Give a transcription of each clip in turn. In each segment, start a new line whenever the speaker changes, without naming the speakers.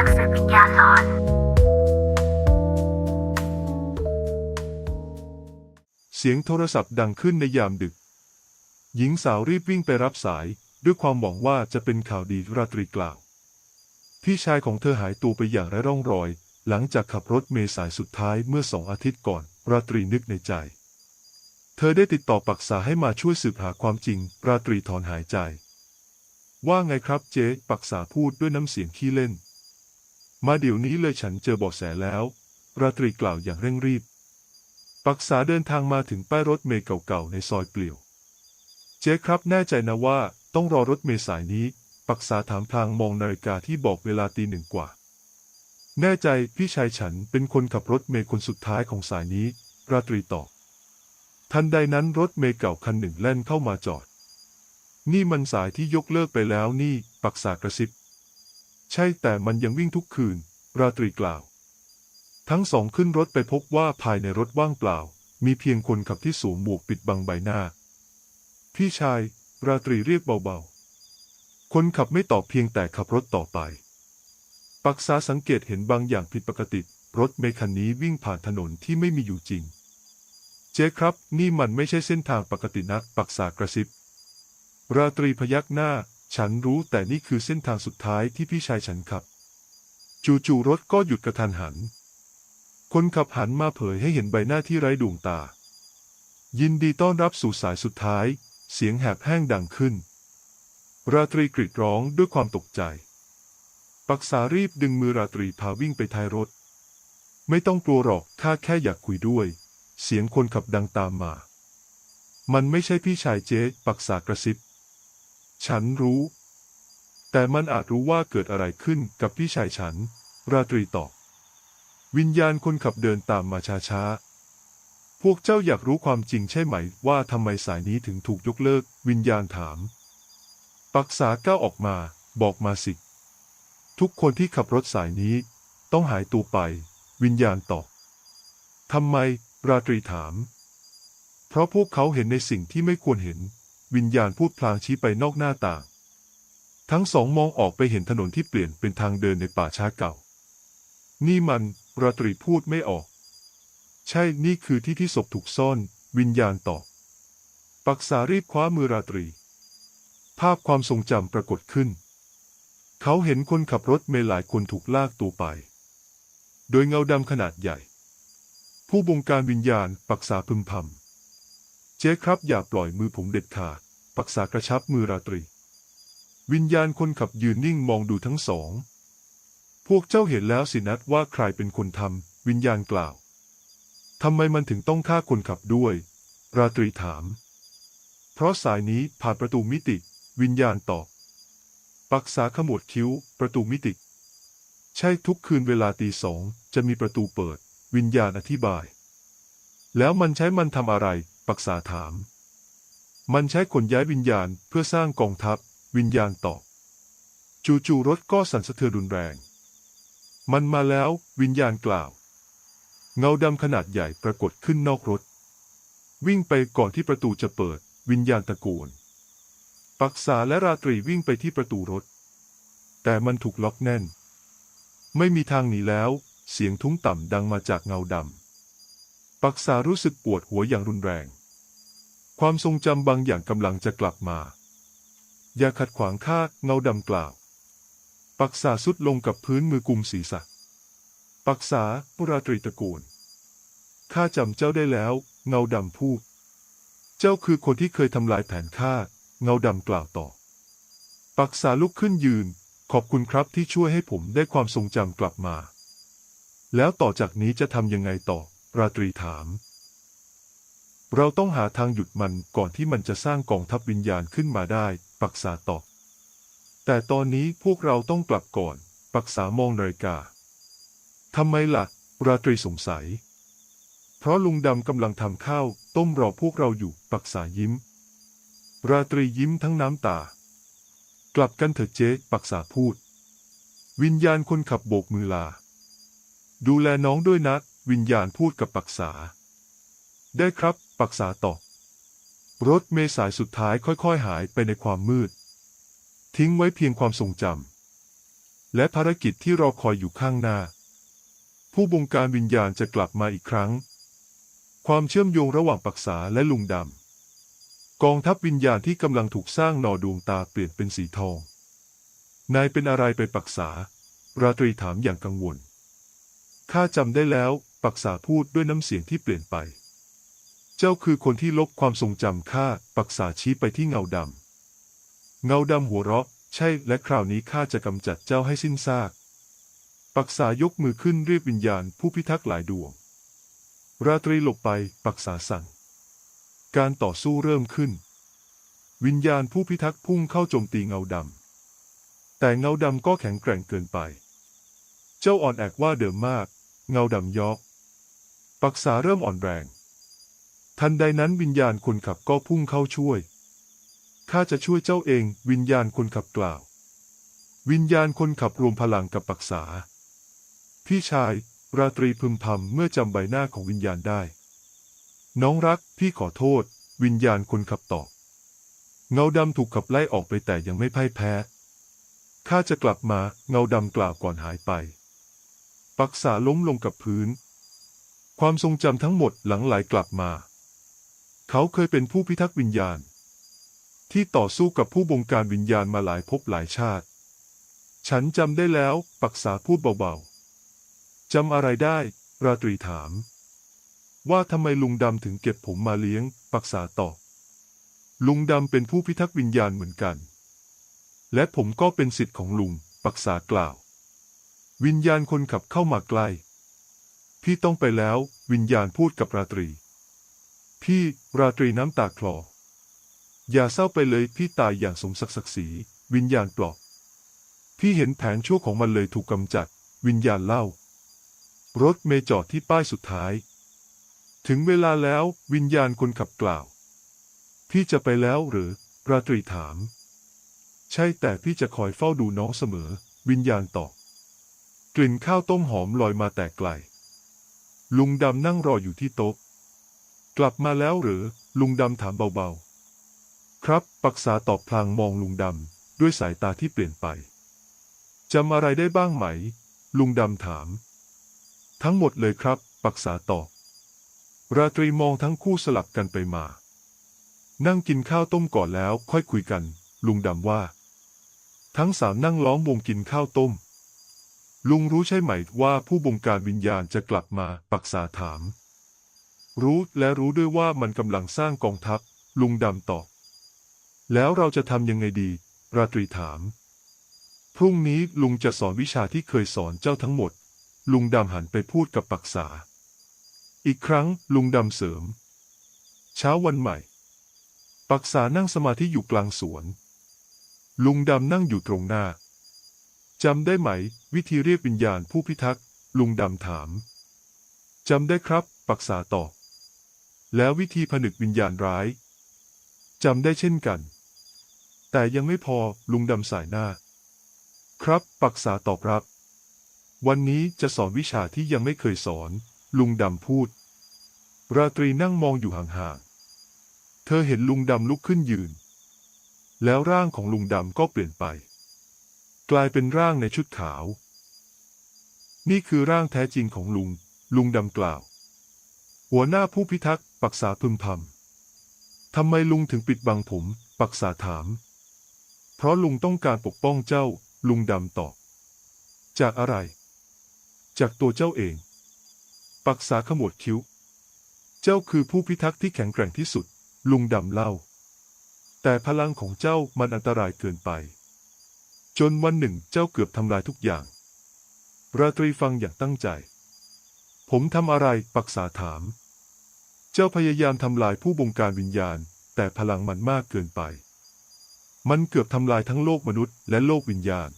นักสืบวิญญาณหลอน
เสียงโทรศัพท์ดังขึ้นในยามดึก หญิงสาวรีบวิ่งไปรับสายด้วยความหวังว่าจะเป็นข่าวดีราตรีกล่าว พี่ชายของเธอหายตัวไปอย่างไร้ร่องรอย หลังจากขับรถเมล์สายสุดท้ายเมื่อสองอาทิตย์ก่อน ราตรีนึกในใจ เธอได้ติดต่อปักษาให้มาช่วยสืบหาความจริง ราตรีถอนหายใจ ว่าไงครับเจ๊ปักษาพูดด้วยน้ำเสียงขี้เล่น มาเดี๋ยวนี้เลยฉันเจอเบาะแสแล้ว ราตรีกล่าวอย่างเร่งรีบ ปักษาเดินทางมาถึงป้ายรถเมล์เก่าๆในซอยเปลี่ยว เจ๊ครับแน่ใจนะว่าต้องรอรถเมล์สายนี้ ปักษาถามพลางมองนาฬิกาที่บอกเวลาตีหนึ่งกว่า แน่ใจพี่ชายฉันเป็นคนขับรถเมล์คนสุดท้ายของสายนี้ ราตรีตอบ ทันใดนั้นรถเมล์เก่าคันหนึ่งแล่นเข้ามาจอด นี่มันสายที่ยกเลิกไปแล้วนี่ ปักษากระซิบ ใช่แต่มันยังวิ่งทุกคืน ราตรีกล่าว ทั้งสองขึ้นรถไปพบว่าภายในรถว่างเปล่า มีเพียงคนขับที่สวมหมวกปิดบังใบหน้า พี่ชาย ราตรีเรียกเบาๆ คนขับไม่ตอบเพียงแต่ขับรถต่อไป ปักษาสังเกตเห็นบางอย่างผิดปกติ รถเมคันนี้วิ่งผ่านถนนที่ไม่มีอยู่จริง เจ๊ครับ นี่มันไม่ใช่เส้นทางปกตินัก ปักษากระซิบ ราตรีพยักหน้า ฉันรู้แต่นี่คือเส้นทางสุดท้ายที่พี่ชายฉันขับ จู่ๆรถก็หยุดกระทันหัน คนขับหันมาเผยให้เห็นใบหน้าที่ไร้ดวงตา ยินดีต้อนรับสู่สายสุดท้าย เสียงแหบแห้งดังขึ้น ราตรีกรีดร้องด้วยความตกใจ ปักษารีบดึงมือราตรีพาวิ่งไปท้ายรถ ไม่ต้องกลัวหรอกข้าแค่อยากคุยด้วย เสียงคนขับดังตามมา มันไม่ใช่พี่ชายเจ๊ปักษากระซิบ ฉันรู้ แต่มันอาจรู้ว่าเกิดอะไรขึ้นกับพี่ชายฉัน ราตรีตอบ วิญญาณคนขับเดินตามมาช้าๆ พวกเจ้าอยากรู้ความจริงใช่ไหม ว่าทำไมสายนี้ถึงถูกยกเลิก วิญญาณถาม ปักษาก้าวออกมา บอกมาสิ ทุกคนที่ขับรถสายนี้ ต้องหายตัวไป วิญญาณตอบทำไม ราตรีถาม เพราะพวกเขาเห็นในสิ่งที่ไม่ควรเห็น วิญญาณพูดพลางชี้ไปนอกหน้าต่าง ทั้งสองมองออกไปเห็นถนนที่เปลี่ยนเป็นทางเดินในป่าช้าเก่า นี่มันราตรีพูดไม่ออก ใช่ นี่คือที่ที่ศพถูกซ่อน วิญญาณตอบ ปักษารีบคว้ามือราตรี ภาพความทรงจำปรากฏขึ้น เขาเห็นคนขับรถเมล์หลายคนถูกลากตัวไป โดยเงาดำขนาดใหญ่ ผู้บงการวิญญาณปักษาพึมพำ เจ๊ครับอย่าปล่อยมือผมเด็ดขาด ปักษากระชับมือราตรี วิญญาณคนขับยืนนิ่งมองดูทั้งสอง พวกเจ้าเห็นแล้วสินัดว่าใครเป็นคนทำวิญญาณกล่าวทำไมมันถึงต้องฆ่าคนขับด้วย ราตรีถาม เพราะสายนี้ผ่านประตูมิติ วิญญาณตอบ ปักษาขมวดคิ้ว ประตูมิติ ใช่ทุกคืนเวลาตีสองจะมีประตูเปิด วิญญาณอธิบาย แล้วมันใช้มันทำอะไร ปักษาถาม มันใช้ขนย้ายวิญญาณเพื่อสร้างกองทัพ วิญญาณตอบ จู่ๆรถก็สั่นสะเทือนรุนแรง มันมาแล้ววิญญาณกล่าว เงาดำขนาดใหญ่ปรากฏขึ้นนอกรถ วิ่งไปก่อนที่ประตูจะเปิด วิญญาณตะโกนปักษาและราตรีวิ่งไปที่ประตูรถ แต่มันถูกล็อกแน่น ไม่มีทางหนีแล้ว เสียงทุ้งต่ำดังมาจากเงาดำปักษารู้สึกปวดหัวอย่างรุนแรง ความทรงจำบางอย่างกำลังจะกลับมา อย่าขัดขวางข้าเงาดำกล่าว ปักษาสุดลงกับพื้นมือกุมศีรษะ ปักษาปุราตรีตะโกนข้าจำเจ้าได้แล้ว เงาดำพูด เจ้าคือคนที่เคยทำลายแผนข้า เงาดำกล่าวต่อ ปักษาลุกขึ้นยืน ขอบคุณครับที่ช่วยให้ผมได้ความทรงจำกลับมา แล้วต่อจากนี้จะทำยังไงต่อ ราตรีถาม เราต้องหาทางหยุดมันก่อนที่มันจะสร้างกองทัพวิญญาณขึ้นมาได้ ปักษาตอบแต่ตอนนี้พวกเราต้องกลับก่อน ปักษามองนาฬิกาทำไมล่ะ ราตรีสงสัย เพราะลุงดำกำลังทำข้าว ต้มรอพวกเราอยู่ ปักษายิ้ม ราตรียิ้มทั้งน้ำตา กลับกันเถอะเจ๊ปักษาพูด วิญญาณคนขับโบกมือลา ดูแลน้องด้วยนะ วิญญาณพูดกับปักษา ได้ครับ ปักษาต่อ รถเมล์สายสุดท้ายค่อยๆ หายไปในความมืด ทิ้งไว้เพียงความทรงจำและภารกิจที่รอคอยอยู่ข้างหน้า ผู้บงการวิญญาณจะกลับมาอีกครั้ง ความเชื่อมโยงระหว่างปักษาและลุงดำกองทัพวิญญาณที่กำลังถูกสร้างหนอดวงตาเปลี่ยนเป็นสีทอง นายเป็นอะไรไปปักษา ราตรีถามอย่างกังวลข้าจำได้แล้ว ปักษาพูดด้วยน้ำเสียงที่เปลี่ยนไป เจ้าคือคนที่ลบความทรงจำข้าปักษาชี้ไปที่เงาดำ เงาดำหัวเราะ ใช่และคราวนี้ข้าจะกำจัดเจ้าให้สิ้นซาก ปักษายกมือขึ้นเรียกวิญญาณผู้พิทักษ์หลายดวง ราตรีหลบไปปักษาสั่ง การต่อสู้เริ่มขึ้น วิญญาณผู้พิทักษ์พุ่งเข้าโจมตีเงาดำ แต่เงาดำก็แข็งแกร่งเกินไป เจ้าอ่อนแอกว่าเดิมมาก เงาดำยอก ปักษาเริ่มอ่อนแรง ทันใดนั้นวิญญาณคนขับก็พุ่งเข้าช่วย ข้าจะช่วยเจ้าเอง วิญญาณคนขับกล่าว วิญญาณคนขับรวมพลังกับปักษา พี่ชาย ราตรีพึมพำเมื่อจำใบหน้าของวิญญาณได้ น้องรัก พี่ขอโทษ วิญญาณคนขับตอบ เงาดำถูกขับไล่ออกไปแต่ยังไม่พ่ายแพ้ ข้าจะกลับมาเงาดำกล่าวก่อนหายไป ปักษาล้มลงกับพื้น ความทรงจำทั้งหมดหลังไหลกลับมา เขาเคยเป็นผู้พิทักษ์วิญญาณ ที่ต่อสู้กับผู้บงการวิญญาณมาหลายภพหลายชาติ ฉันจำได้แล้ว ปักษาพูดเบาๆจำอะไรได้ ราตรีถาม ว่าทำไมลุงดำถึงเก็บผมมาเลี้ยง ปักษาตอบลุงดำเป็นผู้พิทักษ์วิญญาณเหมือนกัน และผมก็เป็นสิทธิ์ของลุง ปักษากล่าว วิญญาณคนขับเข้ามาใกล้ พี่ต้องไปแล้ว วิญญาณพูดกับราตรี พี่ราตรีน้ำตาคลอ อย่าเศร้าไปเลยพี่ตายอย่างสมศักดิ์ศรีวิญญาณปลอบพี่เห็นแผนชั่วของมันเลยถูกกำจัด วิญญาณเล่า รถเมจอดที่ป้ายสุดท้าย ถึงเวลาแล้ววิญญาณคนขับกล่าว พี่จะไปแล้วหรือ ราตรีถาม ใช่แต่พี่จะคอยเฝ้าดูน้องเสมอ วิญญาณตอบกลิ่นข้าวต้มหอมลอยมาแต่ไกล ลุงดำนั่งรออยู่ที่โต๊ะ กลับมาแล้วหรือ ลุงดำถามเบาๆ ครับ ปักษาตอบพลางมองลุงดำด้วยสายตาที่เปลี่ยนไปจำอะไรได้บ้างไหม ลุงดำถาม ทั้งหมดเลยครับ ปักษาตอบ ราตรีมองทั้งคู่สลับกันไปมา นั่งกินข้าวต้มก่อนแล้วค่อยคุยกัน ลุงดำว่า ทั้งสามนั่งล้อมวงกินข้าวต้ม ลุงรู้ใช่ไหมว่าผู้บงการวิญญาณจะกลับมา ปักษาถาม รู้และรู้ด้วยว่ามันกำลังสร้างกองทัพ ลุงดำตอบ แล้วเราจะทำยังไงดี ราตรีถาม พรุ่งนี้ลุงจะสอนวิชาที่เคยสอนเจ้าทั้งหมด ลุงดำหันไปพูดกับปักษา อีกครั้งลุงดำเสริม เช้าวันใหม่ ปักษานั่งสมาธิอยู่กลางสวน ลุงดำนั่งอยู่ตรงหน้าจำได้ไหม วิธีเรียกวิญญาณผู้พิทักษ์ลุงดำถาม จำได้ครับ ปักษาตอบ แล้ววิธีผนึกวิญญาณร้ายจำได้เช่นกัน แต่ยังไม่พอลุงดำสายหน้า ครับปักษาตอบรับ วันนี้จะสอนวิชาที่ยังไม่เคยสอน ลุงดำพูด ราตรีนั่งมองอยู่ห่างๆ เธอเห็นลุงดำลุกขึ้นยืน แล้วร่างของลุงดำก็เปลี่ยนไป กลายเป็นร่างในชุดขาว นี่คือร่างแท้จริงของลุง ลุงดำกล่าว หัวหน้าผู้พิทักษ์ ปักษาพึมพำทำไมลุงถึงปิดบังผม ปักษาถาม เพราะลุงต้องการปกป้องเจ้า ลุงดำตอบ จากอะไร จากตัวเจ้าเอง ปักษาขมวดคิ้ว เจ้าคือผู้พิทักษ์ที่แข็งแกร่งที่สุด ลุงดำเล่า แต่พลังของเจ้ามันอันตรายเกินไป จนวันหนึ่งเจ้าเกือบทำลายทุกอย่าง ราตรีฟังอย่างตั้งใจ ผมทำอะไรปักษาถาม เจ้าพยายามทำลายผู้บงการวิญญาณ แต่พลังมันมากเกินไป มันเกือบทำลายทั้งโลกมนุษย์และโลกวิญญาณ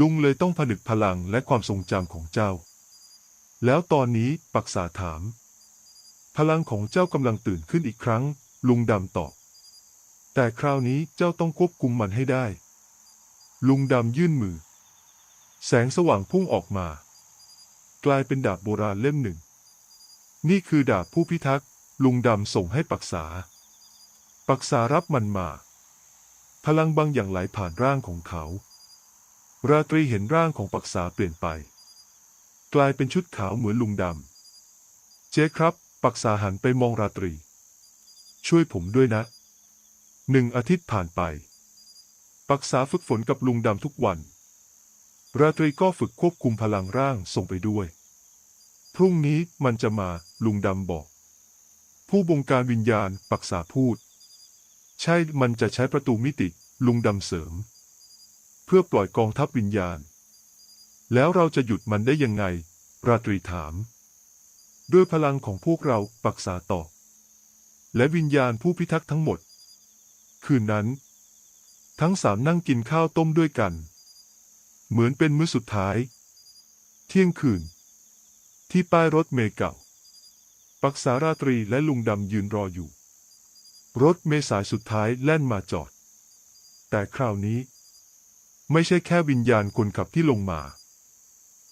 ลุงเลยต้องผนึกพลังและความทรงจำของเจ้า แล้วตอนนี้ปักษาถาม พลังของเจ้ากำลังตื่นขึ้นอีกครั้ง ลุงดำตอบ แต่คราวนี้เจ้าต้องควบคุมมันให้ได้ ลุงดำยื่นมือ แสงสว่างพุ่งออกมา กลายเป็นดาบโบราณเล่มหนึ่ง นี่คือดาบผู้พิทักษ์ ลุงดำส่งให้ปักษา ปักษารับมันมา พลังบางอย่างไหลผ่านร่างของเขา ราตรีเห็นร่างของปักษาเปลี่ยนไป กลายเป็นชุดขาวเหมือนลุงดำ เจ๊ครับ ปักษาหันไปมองราตรี ช่วยผมด้วยนะ หนึ่งอาทิตย์ผ่านไป ปักษาฝึกฝนกับลุงดำทุกวัน ราตรีก็ฝึกควบคุมพลังร่างส่งไปด้วยพรุ่งนี้มันจะมา ลุงดำบอก ผู้บงการวิญญาณปักษาพูด ใช่มันจะใช้ประตูมิติ ลุงดำเสริม เพื่อปล่อยกองทัพวิญญาณ แล้วเราจะหยุดมันได้ยังไง ราตรีถาม ด้วยพลังของพวกเราปักษาตอบและวิญญาณผู้พิทักษ์ทั้งหมด คืนนั้น ทั้งสามนั่งกินข้าวต้มด้วยกัน เหมือนเป็นมื้อสุดท้าย เที่ยงคืน ที่ป้ายรถเมล์เก่า ปักษาราตรีและลุงดำยืนรออยู่ รถเมล์สายสุดท้ายแล่นมาจอด แต่คราวนี้ ไม่ใช่แค่วิญญาณคนขับที่ลงมา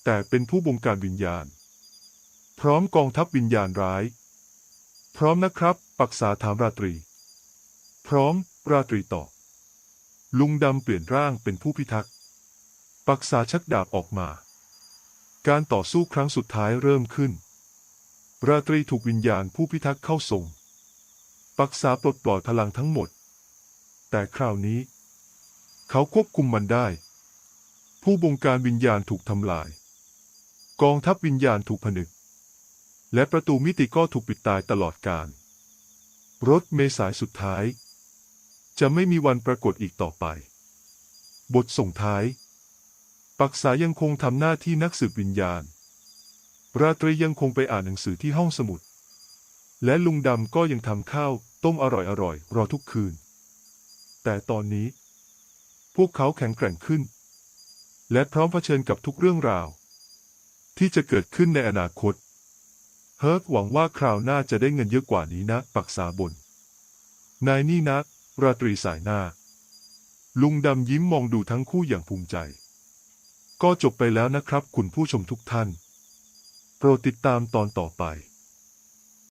แต่เป็นผู้บงการวิญญาณ พร้อมกองทัพวิญญาณร้าย พร้อมนะครับ ปักษาถามราตรี พร้อม ราตรีตอบลุงดำเปลี่ยนร่างเป็นผู้พิทักษ์ปักษาชักดาบออกมา การต่อสู้ครั้งสุดท้ายเริ่มขึ้น ราตรีถูกวิญญาณผู้พิทักษ์เข้าทรงปักษาปลดปล่อยพลังทั้งหมด แต่คราวนี้ เขาควบคุมมันได้ ผู้บงการวิญญาณถูกทำลาย กองทัพวิญญาณถูกผนึก และประตูมิติก็ถูกปิดตายตลอดกาลรถเมล์สายสุดท้าย จะไม่มีวันปรากฏอีกต่อไป บทส่งท้าย ปักษายังคงทำหน้าที่นักสืบวิญญาณ ราตรียังคงไปอ่านหนังสือที่ห้องสมุด และลุงดำก็ยังทำข้าว ต้มอร่อยๆรอทุกคืน แต่ตอนนี้ พวกเขาแข็งแกร่งขึ้น และพร้อมเผชิญกับทุกเรื่องราว ที่จะเกิดขึ้นในอนาคต เฮิร์กหวังว่าคราวหน้าจะได้เงินเยอะกว่านี้นะ ปักษาบน นายนี่นะ ราตรีสายหน้า ลุงดำยิ้มมองดูทั้งคู่อย่างภูมิใจ ก็จบไปแล้วนะครับคุณผู้ชมทุกท่าน โปรดติดตามตอนต่อไป